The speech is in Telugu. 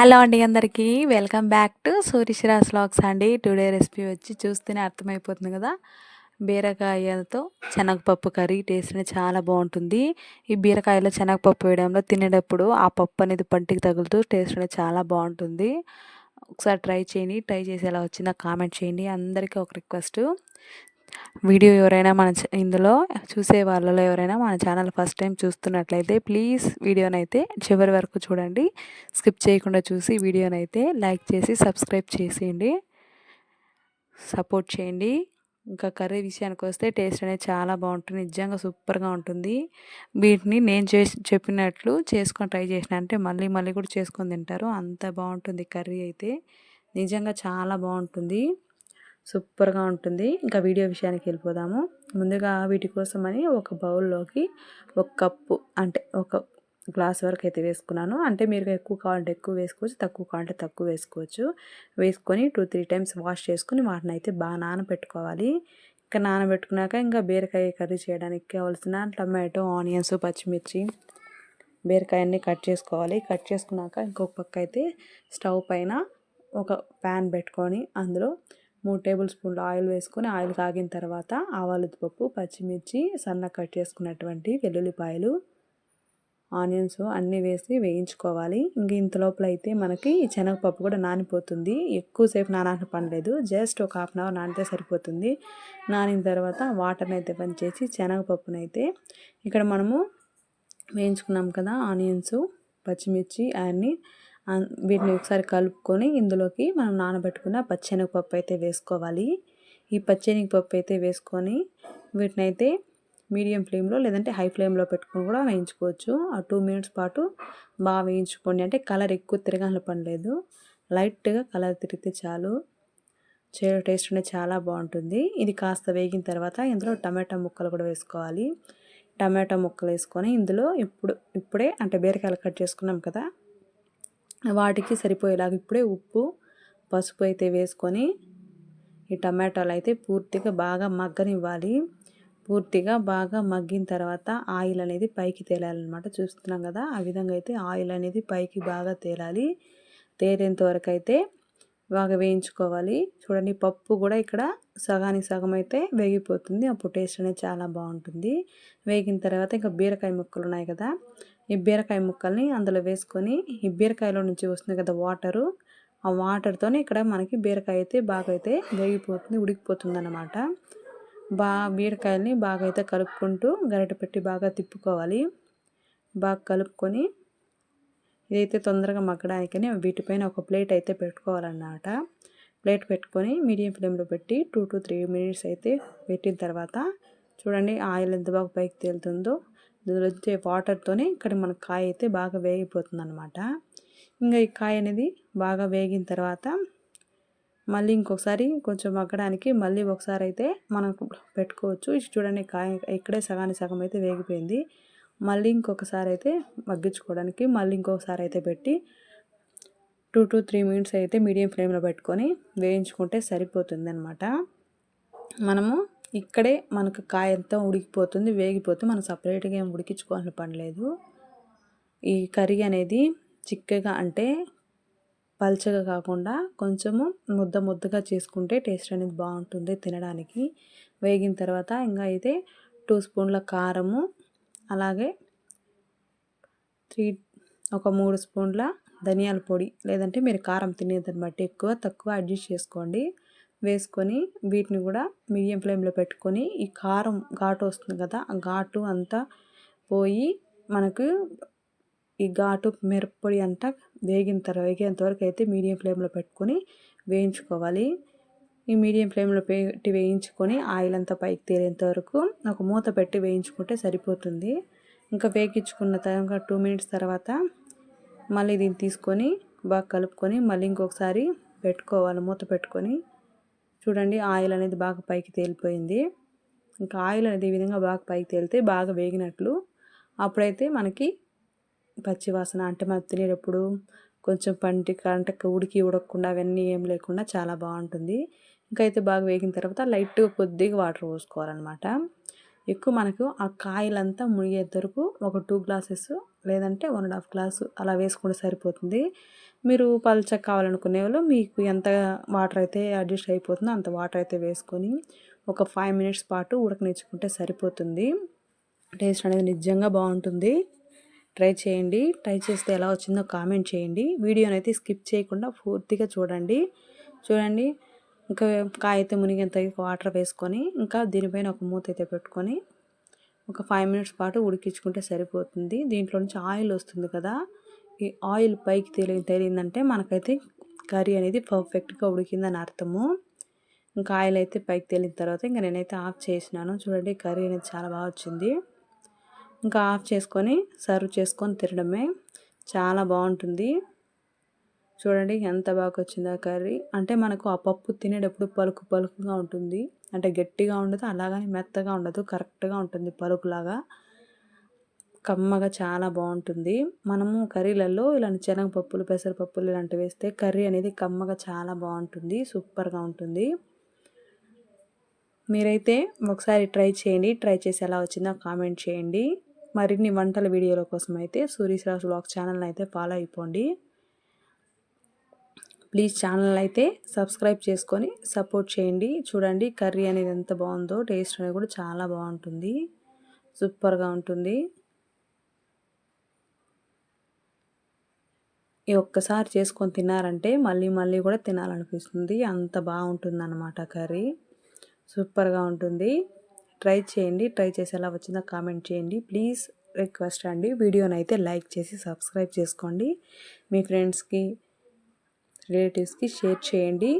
హలో అండి అందరికీ. Welcome back to Surishira's locks అండి. టుడే రెసిపీ వచ్చి చూస్తేనే అర్థమైపోతుంది కదా. బీరకాయలతో శనగపప్పు కర్రీ టేస్ట్ చాలా బాగుంటుంది. ఈ బీరకాయలో శనగపప్పు వేయడంలో తినేటప్పుడు ఆ పప్పు అనేది పంటికి తగులుతూ టేస్ట్ అనేది చాలా బాగుంటుంది. ఒకసారి ట్రై చేయండి. ట్రై చేసి ఎలా వచ్చిందో కామెంట్ చేయండి. అందరికీ ఒక రిక్వెస్ట్. వీడియో ఎవరైనా మన ఇందులో చూసే వాళ్ళలో ఎవరైనా మన ఛానల్ ఫస్ట్ టైం చూస్తున్నట్లయితే ప్లీజ్ వీడియోనైతే చివరి వరకు చూడండి. స్కిప్ చేయకుండా చూసి వీడియోనైతే లైక్ చేసి సబ్స్క్రైబ్ చేసేయండి. సపోర్ట్ చేయండి. ఇంకా కర్రీ విషయానికి వస్తే టేస్ట్ అనేది చాలా బాగుంటుంది. నిజంగా సూపర్గా ఉంటుంది. వీటిని నేను చేసి చెప్పినట్లు చేసుకొని ట్రై చేసిన అంటే మళ్ళీ మళ్ళీ కూడా చేసుకొని తింటారు. అంత బాగుంటుంది కర్రీ అయితే. నిజంగా చాలా బాగుంటుంది. సూపర్గా ఉంటుంది. ఇంకా వీడియో విషయానికి వెళ్ళిపోదాము. ముందుగా వీటి కోసమని ఒక బౌల్లోకి ఒక కప్పు అంటే ఒక గ్లాస్ వరకు అయితే వేసుకున్నాను. అంటే మీరు ఎక్కువ కావాలంటే ఎక్కువ వేసుకోవచ్చు తక్కువ కావాలంటే తక్కువ వేసుకోవచ్చు. వేసుకొని టూ త్రీ టైమ్స్ వాష్ చేసుకుని వాటిని అయితే బాగా నానబెట్టుకోవాలి. ఇంకా నానబెట్టుకున్నాక ఇంకా బీరకాయ కర్రీ చేయడానికి కావాల్సిన టమాటో ఆనియన్స్ పచ్చిమిర్చి బీరకాయ అన్నీ కట్ చేసుకోవాలి. కట్ చేసుకున్నాక ఇంకొక పక్క అయితే స్టవ్ పైన ఒక ప్యాన్ పెట్టుకొని అందులో మూడు టేబుల్ స్పూన్లు ఆయిల్ వేసుకొని ఆయిల్ కాగిన తర్వాత ఆవాలు పప్పు పచ్చిమిర్చి సన్న కట్ చేసుకున్నటువంటి వెల్లుల్లిపాయలు ఆనియన్స్ అన్నీ వేసి వేయించుకోవాలి. ఇంక ఇంత లోపల అయితే మనకి శనగపప్పు కూడా నానిపోతుంది. ఎక్కువసేపు నానాల్సిన పనిలేదు జస్ట్ ఒక హాఫ్ అన్ అవర్ నానితే సరిపోతుంది. నానిన తర్వాత వాటర్ని అయితే పనిచేసి శనగపప్పునైతే ఇక్కడ మనము వేయించుకున్నాం కదా ఆనియన్స్ పచ్చిమిర్చి అవన్నీ వీటిని ఒకసారి కలుపుకొని ఇందులోకి మనం నానబెట్టుకున్న పచ్చెనగపప్పు అయితే వేసుకోవాలి. ఈ పచ్చెనగపప్పు అయితే వేసుకొని వీటిని అయితే మీడియం ఫ్లేమ్లో లేదంటే హై ఫ్లేమ్లో పెట్టుకొని కూడా వేయించుకోవచ్చు. ఆ టూ మినిట్స్ పాటు బాగా వేయించుకోండి. అంటే కలర్ ఎక్కువ తిరగాల పనిలేదు లైట్గా కలర్ తిరిగితే చాలు. చేరు టేస్ట్ అనేది చాలా బాగుంటుంది. ఇది కాస్త వేగిన తర్వాత ఇందులో టమాటా ముక్కలు కూడా వేసుకోవాలి. టమాటా ముక్కలు వేసుకొని ఇందులో ఇప్పుడు ఇప్పుడే అంటే బీరకాయలు కట్ చేసుకున్నాం కదా వాటికి సరిపోయేలాగా ఇప్పుడే ఉప్పు పసుపు అయితే వేసుకొని ఈ టమాటాలు అయితే పూర్తిగా బాగా మగ్గనివ్వాలి. పూర్తిగా బాగా మగ్గిన తర్వాత ఆయిల్ అనేది పైకి తేలాలన్నమాట. చూస్తున్నాం కదా ఆ విధంగా అయితే ఆయిల్ అనేది పైకి బాగా తేలాలి. తేలేంత వరకు అయితే బాగా వేయించుకోవాలి. చూడండి పప్పు కూడా ఇక్కడ సగానికి సగం అయితే వేగిపోతుంది. అప్పుడు టేస్ట్ అనేది చాలా బాగుంటుంది. వేగిన తర్వాత ఇంకా బీరకాయ ముక్కలు ఉన్నాయి కదా ఈ బీరకాయ ముక్కల్ని అందులో వేసుకొని ఈ బీరకాయలో నుంచి వస్తుంది కదా వాటరు ఆ వాటర్తోనే ఇక్కడ మనకి బీరకాయ అయితే బాగా అయితే వేగిపోతుంది ఉడికిపోతుంది అనమాట బా బీరకాయల్ని బాగా అయితే కలుపుకుంటూ గరిట పెట్టి బాగా తిప్పుకోవాలి. బాగా కలుపుకొని ఇదైతే తొందరగా మగ్గడానికని వీటిపైన ఒక ప్లేట్ అయితే పెట్టుకోవాలన్నమాట. ప్లేట్ పెట్టుకొని మీడియం ఫ్లేమ్లో పెట్టి టూ టు త్రీ మినిట్స్ అయితే పెట్టిన తర్వాత చూడండి ఆయిల్ ఎంత బాగా పైకి తేలుతుందో ఇందులో వచ్చే వాటర్తోనే ఇక్కడ మన కాయ అయితే బాగా వేగిపోతుంది అనమాట ఇంకా ఈ కాయ అనేది బాగా వేగిన తర్వాత మళ్ళీ ఇంకొకసారి కొంచెం మగ్గడానికి మళ్ళీ ఒకసారి అయితే మనం పెట్టుకోవచ్చు. చూడండి కాయ ఇక్కడే సగానికి సగం అయితే వేగిపోయింది. మళ్ళీ ఇంకొకసారి అయితే మగ్గించుకోవడానికి మళ్ళీ ఇంకొకసారి అయితే పెట్టి టూ టు త్రీ మినిట్స్ అయితే మీడియం ఫ్లేమ్లో పెట్టుకొని వేయించుకుంటే సరిపోతుంది అనమాట మనము ఇక్కడే మనకు కాయ అంతా ఉడికిపోతుంది వేగిపోతుంది. మనం సపరేట్గా ఏం ఉడికించుకోవాలని పని లేదు. ఈ కర్రీ అనేది చిక్కగా అంటే పల్చగా కాకుండా కొంచెము ముద్ద ముద్దగా చేసుకుంటే టేస్ట్ అనేది బాగుంటుంది తినడానికి. వేగిన తర్వాత ఇంకా అయితే టూ స్పూన్ల కారము అలాగే త్రీ ఒక మూడు స్పూన్ల ధనియాల పొడి. లేదంటే మీరు కారం తినేదాన్ని బట్టి ఎక్కువ తక్కువ అడ్జస్ట్ చేసుకోండి. వేసుకొని వీటిని కూడా మీడియం ఫ్లేమ్లో పెట్టుకొని ఈ కారం ఘాటు వస్తుంది కదా ఆ ఘాటు అంతా పోయి మనకు ఈ ఘాటు మిరప్పొడి అంతా వేగిన తర్వాత వేగేంత వరకు అయితే మీడియం ఫ్లేమ్లో పెట్టుకొని వేయించుకోవాలి. ఈ మీడియం ఫ్లేమ్లో పెట్టి వేయించుకొని ఆయిల్ అంతా పైకి తేలేంత వరకు ఒక మూత పెట్టి వేయించుకుంటే సరిపోతుంది. ఇంకా వేగించుకున్న తర్వాత టూ మినిట్స్ తర్వాత మళ్ళీ దీన్ని తీసుకొని బాగా కలుపుకొని మళ్ళీ ఇంకొకసారి పెట్టుకోవాలి మూత పెట్టుకొని. చూడండి ఆయిల్ అనేది బాగా పైకి తేలిపోయింది. ఇంకా ఆయిల్ అనేది ఈ విధంగా బాగా పైకి తేలితే బాగా వేగినట్లు. అప్పుడైతే మనకి పచ్చివాసన అంటే మనం తినేటప్పుడు కొంచెం పంటి అంటే ఉడికి ఉడకకుండా అవన్నీ ఏం లేకుండా చాలా బాగుంటుంది. ఇంకా అయితే బాగా వేగిన తర్వాత లైట్గా కొద్దిగా వాటర్ పోసుకోవాలన్నమాట. ఎక్కువ మనకు ఆ కాయలంతా మునిగేంత వరకు ఒక టూ గ్లాసెస్ లేదంటే వన్ అండ్ హాఫ్ గ్లాసు అలా వేసుకుంటే సరిపోతుంది. మీరు పల్చగా కావాలనుకునే వాళ్ళు మీకు ఎంత వాటర్ అయితే అడ్జస్ట్ అయిపోతుందో అంత వాటర్ అయితే వేసుకొని ఒక ఫైవ్ మినిట్స్ పాటు ఉడకనిచ్చుకుంటే సరిపోతుంది. టేస్ట్ అనేది నిజంగా బాగుంటుంది. ట్రై చేయండి. ట్రై చేస్తే ఎలా వచ్చిందో కామెంట్ చేయండి. వీడియోనైతే స్కిప్ చేయకుండా పూర్తిగా చూడండి. చూడండి. ఇంకా కాయ అయితే మునిగేంత వాటర్ వేసుకొని ఇంకా దీనిపైన ఒక మూత అయితే పెట్టుకొని ఒక ఫైవ్ మినిట్స్ పాటు ఉడికించుకుంటే సరిపోతుంది. దీంట్లో నుంచి ఆయిల్ వస్తుంది కదా ఈ ఆయిల్ పైకి తేలి తేలిందంటే మనకైతే కర్రీ అనేది పర్ఫెక్ట్గా ఉడికిందని అర్థము. ఇంకా ఆయిల్ అయితే పైకి తేలిన తర్వాత ఇంకా నేనైతే ఆఫ్ చేసినాను. చూడండి కర్రీ అనేది చాలా బాగా వచ్చింది. ఇంకా ఆఫ్ చేసుకొని సర్వ్ చేసుకొని తినడమే చాలా బాగుంటుంది. చూడండి ఎంత బాగా వచ్చిందో కర్రీ. అంటే మనకు ఆ పప్పు తినేటప్పుడు పలుకు పలుకుగా ఉంటుంది. అంటే గట్టిగా ఉండదు అలాగని మెత్తగా ఉండదు కరెక్ట్గా ఉంటుంది పలుకులాగా. కమ్మగా చాలా బాగుంటుంది. మనము కర్రీలలో ఇలాంటి శనగపప్పులు పెసరపప్పులు ఇలాంటివి వేస్తే కర్రీ అనేది కమ్మగా చాలా బాగుంటుంది సూపర్గా ఉంటుంది. మీరైతే ఒకసారి ట్రై చేయండి. ట్రై చేసి ఎలా వచ్చిందో కామెంట్ చేయండి. మరిన్ని వంటల వీడియోల కోసం అయితే సూర్యశ్రాస్ బ్లాగ్ ఛానల్ని అయితే ఫాలో అయిపోండి. ప్లీజ్ ఛానల్ అయితే సబ్స్క్రైబ్ చేసుకొని సపోర్ట్ చేయండి. చూడండి కర్రీ అనేది ఎంత బాగుందో టేస్ట్ అనేది కూడా చాలా బాగుంటుంది. సూపర్గా ఉంటుంది. ఈ ఒక్కసారి చేసుకొని తిన్నారంటే మళ్ళీ మళ్ళీ కూడా తినాలనిపిస్తుంది. అంత బాగుంటుంది అన్నమాట కర్రీ. సూపర్గా ఉంటుంది. ట్రై చేయండి. ట్రై చేసి ఎలా వచ్చిందో కామెంట్ చేయండి. ప్లీజ్ రిక్వెస్ట్ అండి. వీడియోని అయితే లైక్ చేసి సబ్స్క్రైబ్ చేసుకోండి. మీ ఫ్రెండ్స్కి రిలేటివ్స్కి షేర్ చేయండి.